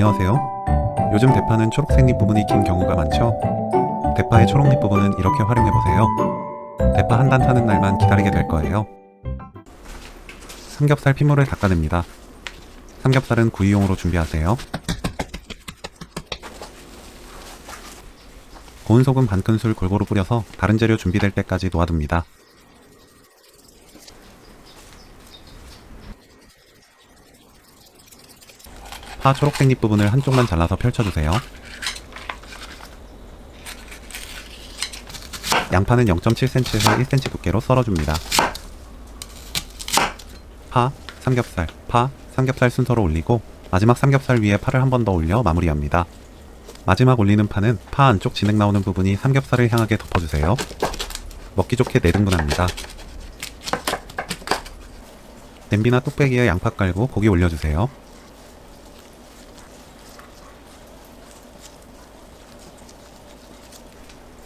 안녕하세요. 요즘 대파는 초록색 잎 부분이 긴 경우가 많죠? 대파의 초록잎 부분은 이렇게 활용해보세요. 대파 한 단 타는 날만 기다리게 될 거예요. 삼겹살 피물을 닦아냅니다. 삼겹살은 구이용으로 준비하세요. 고운 소금 반 큰술 골고루 뿌려서 다른 재료 준비될 때까지 놓아둡니다. 파 초록색 잎 부분을 한쪽만 잘라서 펼쳐주세요. 양파는 0.7cm에서 1cm 두께로 썰어줍니다. 파, 삼겹살, 파, 삼겹살 순서로 올리고 마지막 삼겹살 위에 파를 한 번 더 올려 마무리합니다. 마지막 올리는 파는 파 안쪽 진액 나오는 부분이 삼겹살을 향하게 덮어주세요. 먹기 좋게 4등분합니다. 냄비나 뚝배기에 양파 깔고 고기 올려주세요.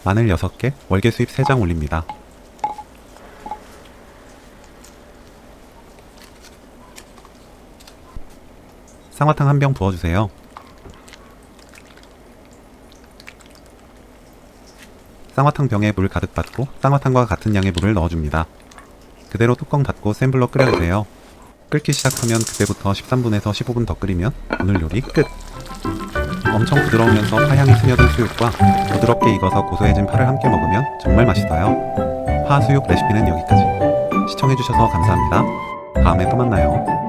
마늘 6개, 월계 수잎 3장 올립니다. 쌍화탕 한 병 부어주세요. 쌍화탕 병에 물 가득 받고 쌍화탕과 같은 양의 물을 넣어줍니다. 그대로 뚜껑 닫고 센 불로 끓여주세요. 끓기 시작하면 그때부터 13분에서 15분 더 끓이면 오늘 요리 끝! 엄청 부드러우면서 파향이 스며든 수육과 부드럽게 익어서 고소해진 파를 함께 먹으면 정말 맛있어요. 파 수육 레시피는 여기까지. 시청해주셔서 감사합니다. 다음에 또 만나요.